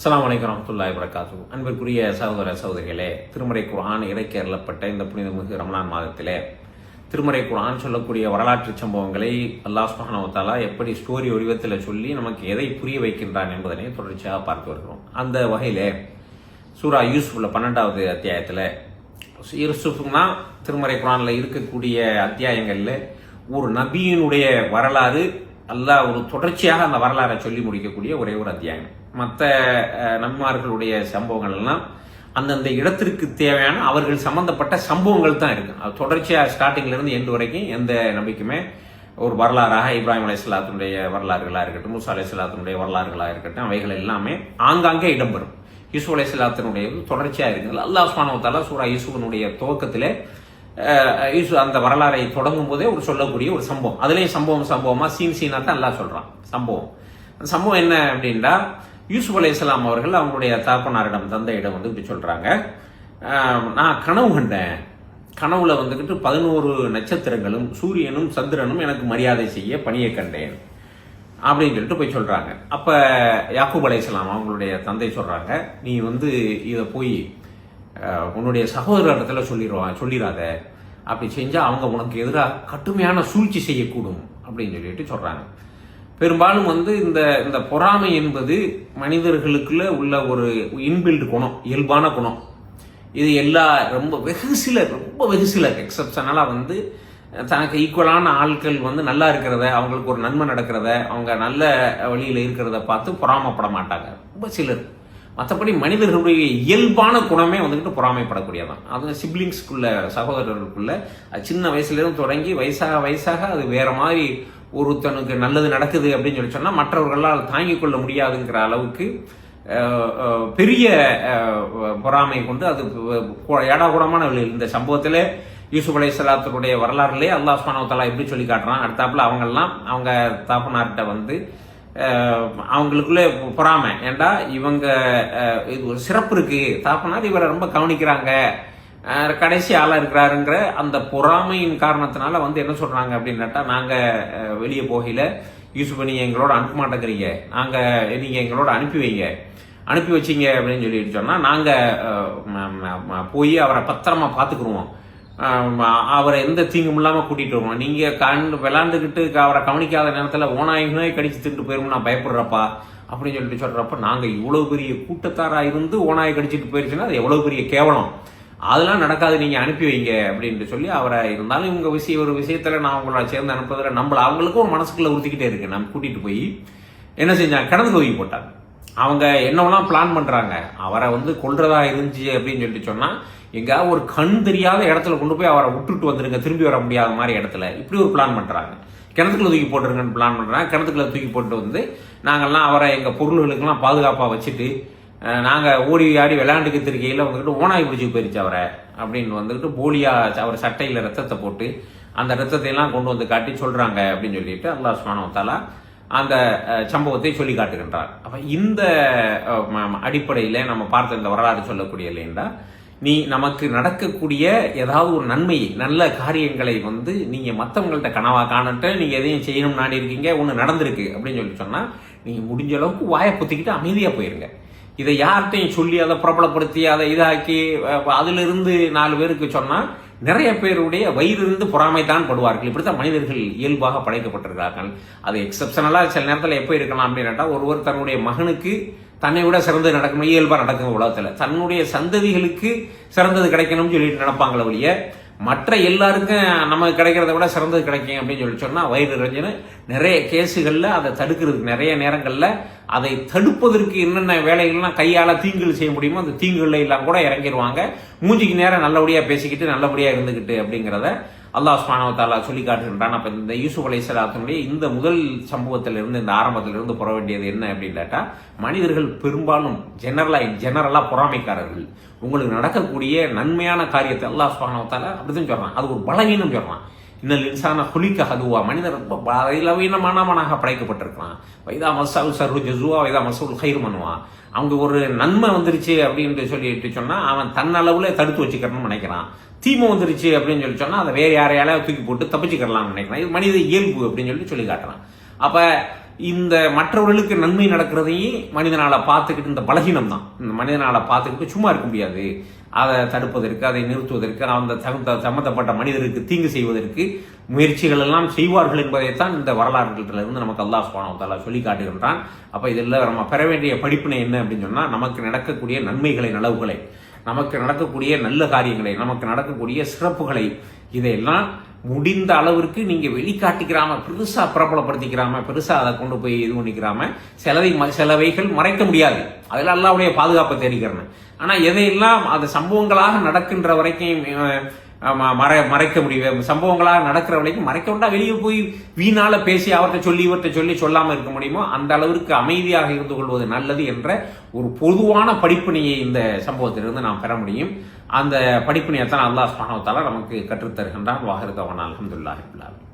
அஸ்லாம் வலைக்கம் வரமத்துல்லாஹி வரகாத்து அன்பிற்குரிய சகோதர சகோதரிகளே திருமறை குரான் இறக்கி அருளப்பட்ட இந்த புனிதமிகு ரமலான் மாதத்திலே திருமறை குரான் சொல்லக்கூடிய வரலாற்று சம்பவங்களை அல்லாஹ் சுஹானவத்தாலா எப்படி ஸ்டோரி வடிவத்தில் சொல்லி நமக்கு எதை புரிய வைக்கின்றான் என்பதனை தொடர்ச்சியாக பார்த்து வருகிறோம். அந்த வகையிலே சூரா யூசுஃப்ல பன்னெண்டாவது அத்தியாயத்தில் யூசுஃப்னா திருமறை குரானில் இருக்கக்கூடிய அத்தியாயங்களில் ஒரு நபியினுடைய வரலாறு அல்லாஹ் ஒரு தொடர்ச்சியாக அந்த வரலாறை சொல்லி முடிக்கக்கூடிய ஒரே ஒரு அத்தியாயம். மற்ற நன்மார்களுடைய சம்பவங்கள் எல்லாம் அந்தந்த இடத்திற்கு தேவையான அவர்கள் சம்பந்தப்பட்ட சம்பவங்கள் தான் இருக்கு. அது தொடர்ச்சியாக ஸ்டார்டிங்லேருந்து எண்டு வரைக்கும் எந்த நம்பிக்கையுமே ஒரு வரலாறாக இப்ராஹிம் இஸ்லாத்தினுடைய வரலாறுகளாக இருக்கட்டும் மூசா இஸ்லாத்தினுடைய வரலாறுகளாக இருக்கட்டும் அவைகள் எல்லாமே ஆங்காங்கே இடம்பெறும். யூசுப் அலைஹிஸ்ஸலாத்தினுடைய தொடர்ச்சியாக இருக்குது. அல்லாஹ் சுப்ஹானஹு சூரா யூசுஃபனுடைய துவக்கத்திலே யூசு அந்த வரலாறை தொடங்கும் போதே ஒரு சொல்லக்கூடிய ஒரு சம்பவம். அதுலேயும் சம்பவம் சம்பவமாக சீன் சீனா தான் எல்லாம் சொல்கிறான் சம்பவம். அந்த சம்பவம் என்ன அப்படின்னா யூசுப் அலைஹிஸ்ஸலாம் அவர்கள் அவங்களுடைய தாப்பனாரிடம் தந்தையிடம் வந்து இப்படி சொல்கிறாங்க நான் கனவு கண்டேன். கனவுல வந்துக்கிட்டு பதினோரு நட்சத்திரங்களும் சூரியனும் சந்திரனும் எனக்கு மரியாதை செய்ய பணியை கண்டேன். அப்படின்னு சொல்லிட்டு போய் சொல்கிறாங்க அப்போ யாக்கூப் அலைஹிஸ்ஸலாம் அவங்களுடைய தந்தை சொல்கிறாங்க நீ வந்து இதை போய் உன்னுடைய சகோதரத்தில் சொல்லிடுவான் சொல்லிடாத அப்படி செஞ்சால் அவங்க உனக்கு எதிராக கடுமையான சூழ்ச்சி செய்யக்கூடும். அப்படின்னு சொல்லிட்டு சொல்கிறாங்க பெரும்பாலும் வந்து இந்த இந்த பொறாமை என்பது மனிதர்களுக்குள்ள உள்ள ஒரு இன்பில்டு குணம் இயல்பான குணம். இது எல்லா ரொம்ப வெகு சிலர் ரொம்ப வெகு சிலர் எக்ஸப்ஷனலாக வந்து தனக்கு ஈக்குவலான ஆட்கள் வந்து நல்லா இருக்கிறத அவங்களுக்கு ஒரு நன்மை நடக்கிறத அவங்க நல்ல வழியில் இருக்கிறத பார்த்து பொறாமப்பட மாட்டாங்க. ரொம்ப சிலர். மற்றபடி மனிதர்களுடைய இயல்பான குணமே வந்துக்கிட்டு பொறாமைப்படக்கூடியதான். அது சிப்ளிங்ஸ்க்குள்ள சகோதரர்களுக்குள்ள அது சின்ன வயசுலேருந்து தொடங்கி வயசாக வயசாக அது வேற மாதிரி ஒருத்தனுக்கு நல்லது நடக்குது அப்படின்னு சொல்லி சொன்னால் மற்றவர்களால் தாங்கிக் கொள்ள முடியாதுங்கிற அளவுக்கு பெரிய பொறாமை கொண்டு அது ஏடாகூடமான வழியில் இந்த சம்பவத்தில் யூசுப் அலை சலாத்தருடைய வரலாறுலேயே அல்லாஹ் சுப்ஹானஹு எப்படி சொல்லி காட்டுறான்? அடுத்தாப்புல அவங்கெல்லாம் அவங்க தாப்பனார்கிட்ட வந்து அவங்களுக்குள்ளே பொறாமை. ஏண்டா? இவங்க இது ஒரு சிறப்பு இருக்கு. தாப்பனார் இவரை ரொம்ப கவனிக்கிறாங்க. கடைசி ஆளாக இருக்கிறாருங்கிற அந்த பொறாமையின் காரணத்தினால வந்து என்ன சொல்கிறாங்க அப்படின்னாட்டா நாங்கள் வெளியே போகையில் யூஸ் பண்ணி எங்களோட அனுப்ப மாட்டேங்கிறீங்க. நாங்கள் நீங்கள் எங்களோட அனுப்பி வைங்க. அனுப்பி வச்சீங்க அப்படின்னு சொல்லிட்டு சொன்னால் நாங்கள் போய் அவரை பத்திரமா பார்த்துக்குருவோம். அவரை எந்த தீங்கும் இல்லாமல் கூட்டிகிட்டு வருவோம். நீங்கள் கண் விளாண்டுக்கிட்டு அவரை கவனிக்காத நேரத்தில் ஓனாயினே கடிச்சு திட்டு போயிரும் நான் பயப்படுறப்பா அப்படின்னு சொல்லிட்டு சொல்கிறப்ப நாங்கள் இவ்வளோ பெரிய கூட்டத்தாராக இருந்து ஓனாயை கடிச்சிட்டு போயிருச்சுன்னா அது எவ்வளோ பெரிய கேவலம். அதெல்லாம் நடக்காது நீங்க அனுப்பி வைங்க அப்படின்ட்டு சொல்லி அவரை இருந்தாலும் இவங்க விஷயம் ஒரு விஷயத்துல நான் அவங்கள சேர்ந்து அனுப்புறதுல நம்மள அவங்களுக்கும் ஒரு மனசுக்குள்ள உறுத்திக்கிட்டே இருக்கு. நம்ம கூட்டிட்டு போய் என்ன செஞ்சாங்க? கடந்து தூக்கி போட்டாங்க. அவங்க என்னவெல்லாம் பிளான் பண்றாங்க? அவரை வந்து கொள்றதா இருந்துச்சு அப்படின்னு சொல்லிட்டு சொன்னா எங்கேயாவது ஒரு கண் தெரியாத இடத்துல கொண்டு போய் அவரை விட்டுட்டு வந்துருங்க திரும்பி வர முடியாத மாதிரி இடத்துல. இப்படி ஒரு பிளான் பண்றாங்க. கிணத்துக்குள்ள தூக்கி போட்டுருங்கன்னு பிளான் பண்றாங்க. கிணத்துக்குள்ள தூக்கி போட்டு வந்து நாங்கள்லாம் அவரை எங்க பொருள்களுக்கெல்லாம் பாதுகாப்பா வச்சுட்டு நாங்கள் ஓடி ஆடி விளையாண்டுக்கிட்டு இருக்கையில் வந்துக்கிட்டு ஓனாய் பிடிச்சி போயிருச்சு அவரை. அப்படின்னு வந்துக்கிட்டு போலியா அவர் சட்டையில் ரத்தத்தை போட்டு அந்த ரத்தத்தை எல்லாம் கொண்டு வந்து காட்டி சொல்கிறாங்க அப்படின்னு சொல்லிட்டு அல்லா சுப்ஹானஹு அந்த சம்பவத்தை சொல்லி காட்டுகின்றார். அப்போ இந்த அடிப்படையில் நம்ம பார்த்த இந்த வரலாறு சொல்லக்கூடிய இல்லைண்டா நீ நமக்கு நடக்கக்கூடிய ஏதாவது ஒரு நன்மை நல்ல காரியங்களை வந்து நீங்கள் மற்றவங்கள்ட்ட கனவாக காணட்டு நீங்கள் எதையும் செய்யணும் நாடி இருக்கீங்க ஒன்று நடந்திருக்கு அப்படின்னு சொல்லி சொன்னால் நீங்கள் முடிஞ்ச அளவுக்கு வாயை பொத்திக்கிட்டு அமைதியாக போயிருங்க. இதை யார்கிட்டையும் சொல்லி அதை பிரபலப்படுத்தி அதை இதாக்கி அதிலிருந்து நாலு பேருக்கு சொன்னால் நிறைய பேருடைய வயிறிருந்து பொறாமை தான் படுவார்கள். இப்படித்தான் மனிதர்கள் இயல்பாக படைக்கப்பட்டிருக்கிறார்கள். அது எக்ஸப்ஷனலாக சில நேரத்தில் எப்போ இருக்கலாம் அப்படின்னாட்டா ஒருவர் தன்னுடைய மகனுக்கு தன்னை விட சிறந்தது நடக்கணும். இயல்பாக நடக்கும் உலகத்தில். தன்னுடைய சந்ததிகளுக்கு சிறந்தது கிடைக்கணும்னு சொல்லிட்டு நினைப்பாங்களே ஒழிய மற்ற எல்லாருக்கும் நமக்கு கிடைக்கிறத விட சிறந்தது கிடைக்கும் அப்படின்னு சொல்லி சொன்னால் வயிறு இறைஞ்சுன்னு நிறைய கேஸுகளில் அதை தடுக்கிறதுக்கு நிறைய நேரங்களில் அதை தடுப்பதற்கு என்னென்ன வேலைகள்லாம் கையால் தீங்குகள் செய்ய முடியுமோ அந்த தீங்குகள் எல்லாம் கூட இறங்கிடுவாங்க மூஞ்சிக்கு நேரம் நல்லபடியாக பேசிக்கிட்டு நல்லபடியாக இருந்துக்கிட்டு அப்படிங்கிறத அல்லாஹ் ஸ்மானவ தாலா சொல்லி காட்டுகின்றான். அப்போ இந்த யூசுப் அலைஹிஸ்ஸலாத்தினுடைய இந்த முதல் சம்பவத்திலிருந்து இந்த ஆரம்பத்திலிருந்து புற வேண்டியது என்ன அப்படின்னு கேட்டால் மனிதர்கள் பெரும்பாலும் ஜெனரலாக ஜெனரலாக பொறாமைக்காரர்கள். உங்களுக்கு நடக்கக்கூடிய நன்மையான காரியத்தை அல்லாஹ் ஸ்மானவ தாலா அப்படிதான் சொல்கிறான் அது ஒரு பலவீனம் சொல்கிறான் இன்னல் இன்சான குளிக்க ஹதுவா. மனிதர் பலவீனமானவனாக படைக்கப்பட்டிருக்கிறான். வைதா மசால் சர்வு ஜசுவா வைதா மசூல் ஹைர் மனுவா. அவங்க ஒரு நன்மை வந்துருச்சு அப்படின்ட்டு சொல்லிட்டு சொன்னால் அவன் தன்னளவில் தடுத்து வச்சுக்கணும்னு நினைக்கிறான். தீமை வந்துருச்சு அப்படின்னு சொல்லி சொன்னால் அதை வேறு யாரையால தூக்கி போட்டு தப்பிச்சுக்கலாம்னு நினைக்கிறான். இது மனித இயல்பு அப்படின்னு சொல்லி சொல்லி காட்டுறான் அப்போ இந்த மற்றவர்களுக்கு நன்மை நடக்கிறதையும் மனிதனால் பார்த்துக்கிட்டு இந்த பலகீனம் தான் இந்த மனிதனால் பார்த்துக்கிட்டு சும்மா இருக்க முடியாது. அதை தடுப்பதற்கு அதை நிறுத்துவதற்கு அந்த தகுந்த சம்மந்தப்பட்ட மனிதருக்கு தீங்கு செய்வதற்கு முயற்சிகள் எல்லாம் செய்வார்கள் என்பதைத்தான் இந்த வரலாறுகளிலிருந்து நமக்கு அல்லாஹ் சுப்ஹானஹு சொல்லி காட்டுகின்றான். அப்போ இதில் நம்ம பெற வேண்டிய படிப்பினை என்ன அப்படின்னு சொன்னால் நமக்கு நடக்கக்கூடிய நன்மைகளை நலவுகளை நமக்கு நடக்கக்கூடிய நல்ல காரியங்களை நமக்கு நடக்கக்கூடிய சிறப்புகளை இதையெல்லாம் முடிந்த அளவிற்கு நீங்க வெளிக்காட்டிக்கிறாம பெருசாக பிரபலப்படுத்திக்கிறாம பெருசா அதை கொண்டு போய் இது பண்ணிக்கிறாம செலவை ம- சிலவைகள் மறைக்க முடியாது. அதில் அல்லாவுடைய பாதுகாப்பை தெரிவிக்கிறேன் ஆனா எதையெல்லாம் அது சம்பவங்களாக நடக்கின்ற வரைக்கும் அஹ், மறை மறைக்க முடியும் சம்பவங்களாக நடக்கிற வரைக்கும் மறைக்க வேண்டா வெளியே போய் வீணால பேசி அவர்கிட்ட சொல்லி இவர்கிட்ட சொல்லி சொல்லாமல் இருக்க முடியுமோ அந்த அளவிற்கு அமைதியாக இருந்து கொள்வது நல்லது என்ற ஒரு பொதுவான படிப்பினையை இந்த சம்பவத்திலிருந்து நாம் பெற முடியும். அந்த படிப்பினையை தான் அல்லாஹ் சுப்ஹானஹு நமக்கு கற்றுத்தருகின்றான். தருகின்றான் வாஹிருதவன்